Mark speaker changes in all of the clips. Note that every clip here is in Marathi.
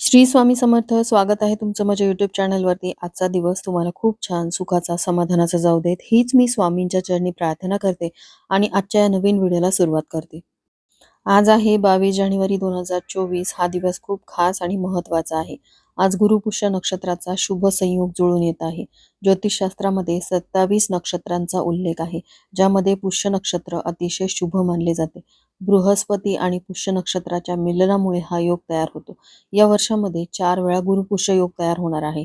Speaker 1: श्री स्वामी समर्थ स्वागत आहे तुमचं माझ्या युट्यूब चॅनलवरती आजचा दिवस तुम्हाला खूप छान सुखाचा समाधानाचा जाऊ देत. हीच मी स्वामींच्या चरणी प्रार्थना करते आणि आजच्या या नवीन व्हिडिओला सुरुवात करते. आज आहे बावीस जानेवारी दोन हजार चोवीस. हा दिवस खूप खास आणि महत्त्वाचा आहे. आज गुरुपुष्य नक्षत्राचा शुभ संयोग जुळून येत आहे. ज्योतिषशास्त्रामध्ये सत्तावीस नक्षत्रांचा उल्लेख आहे ज्यामध्ये पुष्य नक्षत्र अतिशय शुभ मानले जाते. बृहस्पती आणि पुष्य नक्षत्राच्या मिलनामुळे हा योग तयार होतो. या वर्षामध्ये चार वेळा गुरुपुष्य योग तयार होणार आहे.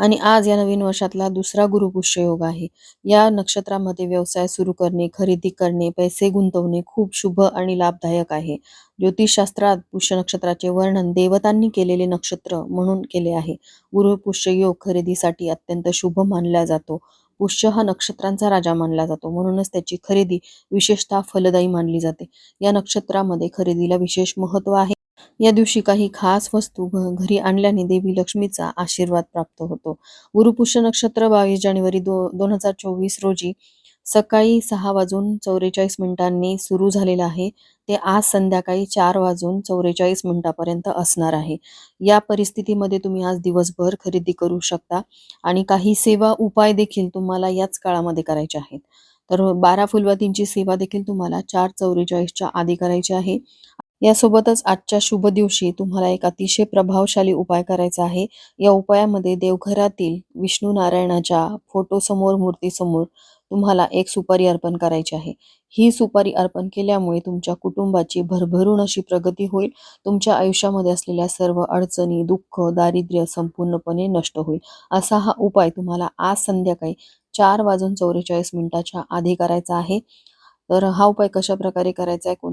Speaker 1: आणि आज या नवीन वर्षातला दुसरा गुरुपुष्य योग आहे. या नक्षत्रामध्ये व्यवसाय सुरू करणे खरेदी करणे पैसे गुंतवणे खूप शुभ आणि लाभदायक आहे. ज्योतिषशास्त्रात पुष्य नक्षत्राचे वर्णन देवतांनी केलेले नक्षत्र म्हणून केले आहे. गुरुपुष्य योग खरेदीसाठी अत्यंत शुभ मानला जातो. पुष्य हा नक्षत्रांचा राजा मानला जातो. म्हणूनच त्याची खरेदी विशेषतः फलदायी मानली जाते. या नक्षत्रामध्ये खरेदीला विशेष महत्त्व आहे. या दिवशी काही खास वस्तू घरी आणल्याने देवी लक्ष्मीचा आशीर्वाद प्राप्त होतो. गुरुपुष्य नक्षत्र बावीस जानेवारी दो दोन हजार चोवीस रोजी सकाळी सहा वाजून चौवेचाळीस मिनिटांनी सुरू झालेलं आहे. ते आज संध्याकाळी चार वाजून चौवेचाळीस मिनिटापर्यंत असणार आहे. या परिस्थितीमध्ये तुम्ही आज दिवसभर खरेदी करू शकता आणि काही सेवा उपाय देखील तुम्हाला याच काळामध्ये करायचे आहेत. तर बारा फुलवातींची सेवा देखील तुम्हाला चार चौवेचाळीसच्या आधी करायची आहे. यासोबतच आजच्या शुभ दिवशी तुम्हाला एक अतिशय प्रभावशाली उपाय करायचा आहे. या उपायामध्ये देवघरातील विष्णू नारायणाच्या फोटोसमोर मूर्तीसमोर तुम्हाला एक सुपारी अर्पण करायची आहे. ही सुपारी अर्पण केल्यामुळे तुमच्या कुटुंबाची भरभरून अशी प्रगती होईल. तुमच्या आयुष्यामध्ये असलेल्या सर्व अडचणी दुःख दारिद्र्य संपूर्णपणे नष्ट होईल. असा हा उपाय तुम्हाला आज संध्याकाळी चार वाजून चौवेचाळीस मिनिटाच्या आधी करायचा आहे. तर हा उपाय कशा प्रकारे करायचा आहे? कोण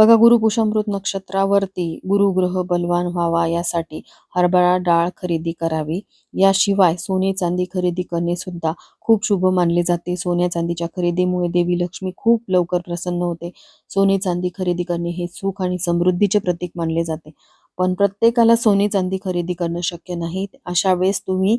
Speaker 1: बघा गुरुपुषामृत नक्षत्रावरती गुरुग्रह बलवान व्हावा यासाठी हरभरा डाळ खरेदी करावी. याशिवाय सोने चांदी खरेदी करणे सुद्धा खूप शुभ मानले जाते. सोन्या चांदीच्या खरेदीमुळे देवी लक्ष्मी खूप लवकर प्रसन्न होते. सोने चांदी खरेदी करणे हे सुख आणि समृद्धीचे प्रतीक मानले जाते. पण प्रत्येकाला सोने चांदी खरेदी करणं शक्य नाही. अशा वेळेस तुम्ही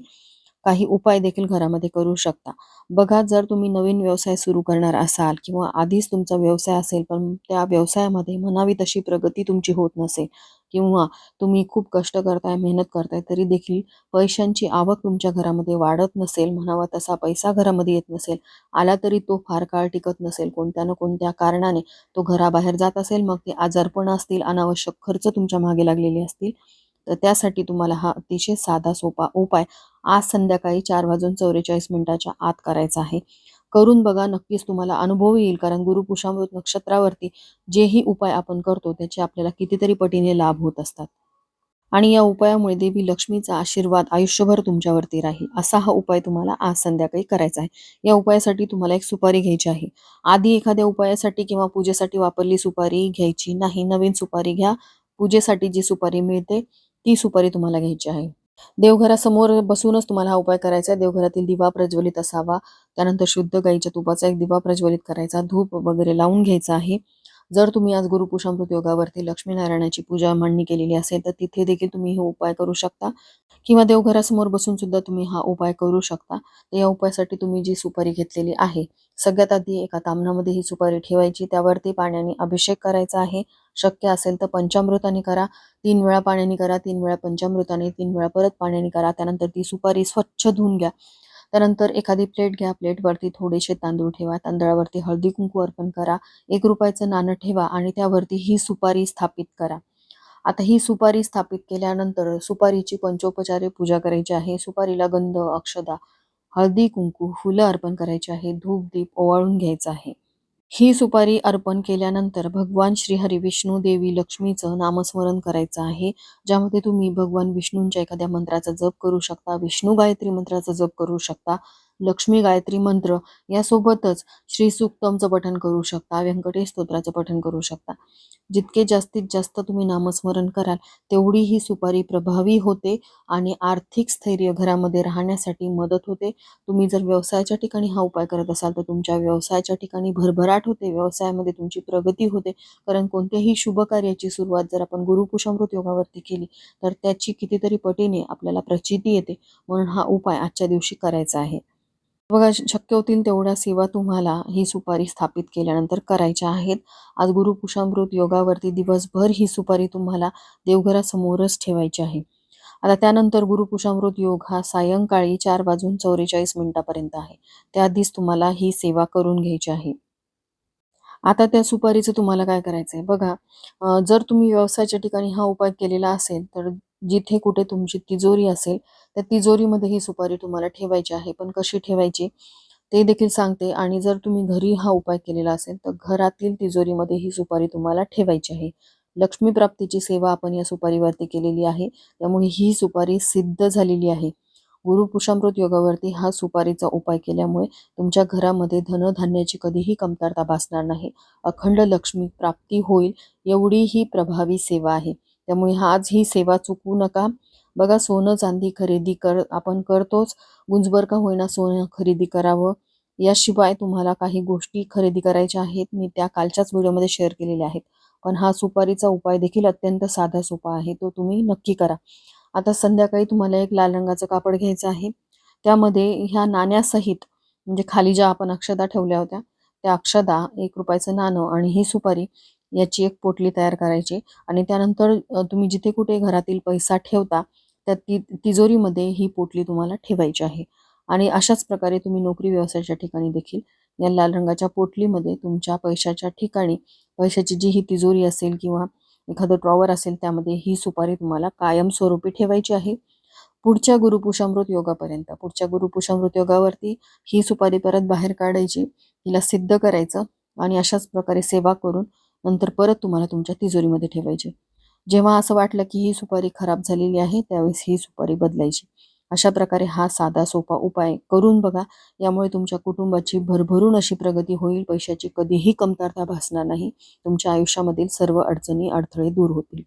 Speaker 1: काही उपाय देखील घरामध्ये करू शकता. बघा जर तुम्ही नवीन व्यवसाय सुरू करणार असाल किंवा आधीच तुमचा व्यवसाय असेल पण त्या व्यवसायामध्ये म्हणावी तशी प्रगती तुमची होत नसेल किंवा तुम्ही खूप कष्ट करताय मेहनत करताय तरी देखील पैशांची आवक तुमच्या घरामध्ये वाढत नसेल म्हणावा तसा पैसा घरामध्ये येत नसेल आला तरी तो फार काळ टिकत नसेल कोणत्या ना कोणत्या कारणाने तो घराबाहेर जात असेल मग ते आजारपण असतील अनावश्यक खर्च तुमच्या मागे लागलेले असतील तर त्यासाठी तुम्हाला हा अतिशय साधा सोपा उपाय आज संध्याकाळी चार वाजून चौवेचाळीस मिनिटाच्या आत करायचा आहे. करून बघा नक्कीच तुम्हाला अनुभव येईल कारण गुरुपुषामृत नक्षत्रावरती जेही उपाय आपण करतो त्याचे आपल्याला कितीतरी पटीने लाभ होत असतात. आणि या उपायामुळे देवी लक्ष्मीचा आशीर्वाद आयुष्यभर तुमच्यावरती राहील असा हा उपाय तुम्हाला आज संध्याकाळी करायचा आहे. या उपायासाठी तुम्हाला एक सुपारी घ्यायची आहे. आधी एखाद्या उपायासाठी किंवा पूजेसाठी वापरली सुपारी घ्यायची नाही नवीन सुपारी घ्या. पूजेसाठी जी सुपारी मिळते ती सुपारी तुम्हाला घ्यायची आहे. देवघरासमोर बसूनच तुम्हाला हा उपाय करायचा आहे. देवघरातील दिवा प्रज्वलित असावा. त्यानंतर शुद्ध गाईच्या तुपाचा एक दिवा प्रज्वलित करायचा. धूप वगैरे लावून घ्यायचा आहे. जर तुम्ही आज गुरुपुषामृत योगावरती लक्ष्मीनारायणाची पूजा मांडणी केलेली असेल तर तिथे देखील तुम्ही हे उपाय करू शकता. किंवा देवघरासमोर बसून सुद्धा तुम्ही हा उपाय करू शकता. तर या उपायासाठी तुम्ही जी सुपारी घेतलेली आहे सगळ्यात आधी एका तामणामध्ये ही सुपारी ठेवायची. त्यावरती पाण्याने अभिषेक करायचा आहे. शक्य असेल तर पंचामृताने करा. तीन वेळा पाण्याने करा तीन वेळा पंचामृताने तीन वेळा परत पाण्याने करा. त्यानंतर ती सुपारी स्वच्छ धुवून घ्या. त्यानंतर एखादी प्लेट घ्या. प्लेटवरती थोडेसे तांदूळ ठेवा. तांदळावरती हळदी कुंकू अर्पण करा. एक रुपयाचं नाणं ठेवा आणि त्यावरती ही सुपारी स्थापित करा. आता ही सुपारी स्थापित केल्यानंतर सुपारीची पंचोपचारे पूजा करायची आहे. सुपारीला गंध अक्षदा हळदी कुंकू फुलं अर्पण करायची आहे. धूप दीप ओवाळून घ्यायचं आहे. ही सुपारी अर्पण केल्यानंतर भगवान श्रीहरी विष्णू देवी लक्ष्मीचं नामस्मरण करायचं आहे ज्यामध्ये तुम्ही भगवान विष्णूंच्या एखाद्या मंत्राचा जप करू शकता विष्णू गायत्री मंत्राचा जप करू शकता. लक्ष्मी गायत्री मंत्र यासोबतच श्री सुक्तमचं पठन करू शकता व्यंकटेश स्तोत्राचं पठन करू शकता. जितके जास्तीत जास्त तुम्ही नामस्मरण कराल तेवढी ही सुपारी प्रभावी होते आणि आर्थिक स्थैर्य घरामध्ये राहण्यासाठी मदत होते. तुम्ही जर व्यवसायाच्या ठिकाणी हा उपाय करत असाल तर तुमच्या व्यवसायाच्या ठिकाणी भरभराट होते. व्यवसायामध्ये तुमची प्रगती होते. कारण कोणत्याही शुभ कार्याची सुरुवात जर आपण गुरुपुषामृत योगावरती केली तर त्याची कितीतरी पटीने आपल्याला प्रचिती येते. म्हणून हा उपाय आजच्या दिवशी करायचा आहे. बघा शक्य होतील तेवढ्या सेवा तुम्हाला ही सुपारी स्थापित केल्यानंतर करायच्या आहेत. आज गुरुपुषामृत योगावरती दिवसभर ही सुपारी तुम्हाला देवघरासमोरच ठेवायची आहे. आता त्यानंतर गुरुपुषामृत योग हा सायंकाळी चार वाजून चौवेचाळीस मिनिटापर्यंत आहे. त्याआधीच तुम्हाला ही सेवा करून घ्यायची आहे. आता त्या सुपारीचं तुम्हाला काय करायचं आहे बघा जर तुम्ही व्यवसायाच्या ठिकाणी हा उपाय केलेला असेल तर जिथे कुठे तुमची तिजोरी असेल त्या तिजोरीमध्ये ही सुपारी तुम्हाला ठेवायची आहे. पण कशी ठेवायची? ते देखील सांगते. आणि जर तुम्ही घरी हा उपाय केलेला असेल तर घरातील तिजोरीमध्ये ही सुपारी तुम्हाला ठेवायची आहे. लक्ष्मी प्राप्तीची सेवा आपण या सुपारीवरती केलेली आहे. त्यामुळे ही सुपारी सिद्ध झालेली आहे. गुरुपुषामृत योगावरती हा सुपारीचा उपाय केल्यामुळे तुमच्या घरामध्ये धनधान्याची कधीही कमतरता भासणार नाही. अखंड लक्ष्मी प्राप्ती होईल एवढी ही प्रभावी सेवा आहे. त्यामुळे आज ही सेवा चुकवू नका. बघा सोनं चांदी खरेदी कर आपण करतोच. गुंजबर का होईना सोनं खरेदी करावं. याशिवाय तुम्हाला काही गोष्टी खरेदी करायच्या आहेत मी त्या कालच्याच व्हिडिओमध्ये शेअर केलेल्या आहेत. पण हा सुपारीचा उपाय देखील अत्यंत साधा सोपा आहे तो तुम्ही नक्की करा. आता संध्याकाळी तुम्हाला एक लाल रंगाचं कापड घ्यायचं आहे. त्यामध्ये ह्या नाण्यासहित म्हणजे खाली ज्या आपण अक्षदा ठेवल्या होत्या त्या अक्षदा एक रुपयाचं नाणं आणि ही सुपारी याची एक पोटली तयार करायची. आणि त्यानंतर तुम्ही जिथे कुठे घरातील पैसा ठेवता त्या ति तिजोरीमध्ये ही पोटली तुम्हाला ठेवायची आहे. आणि अशाच प्रकारे तुम्ही नोकरी व्यवसायाच्या ठिकाणी देखील या लाल रंगाच्या पोटलीमध्ये तुमच्या पैशाच्या ठिकाणी पैशाची जी ही तिजोरी असेल किंवा एखादं ड्रॉवर असेल त्यामध्ये ही सुपारी तुम्हाला कायमस्वरूपी ठेवायची आहे. पुढच्या गुरुपुषामृत योगापर्यंत पुढच्या गुरुपुषामृत योगावरती ही सुपारी परत बाहेर काढायची हिला सिद्ध करायचं आणि अशाच प्रकारे सेवा करून नंतर परत तुम्हाला तुमच्या तिजोरीमध्ये ठेवायची. जेव्हा असं वाटलं की ही सुपारी खराब झालेली आहे त्यावेळेस ही सुपारी बदलायची. अशा प्रकारे हा साधा सोपा उपाय करून बघा. यामुळे तुमच्या कुटुंबाची भरभरून अशी प्रगती होईल. पैशाची कधीही कमतरता भासणार नाही. तुमच्या आयुष्यामधील सर्व अडचणी अडथळे दूर होतील.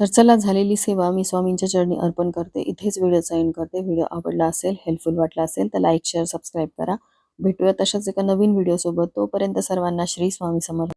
Speaker 1: तर चला झालेली सेवा मी स्वामींच्या चरणी अर्पण करते. इथेच व्हिडिओ एंड करते. व्हिडिओ आवडला असेल हेल्पफुल वाटला असेल तर लाईक शेअर सबस्क्राईब करा. भेटूया तशाच एका नवीन व्हिडिओसोबत. तोपर्यंत सर्वांना श्री स्वामी समर्थ.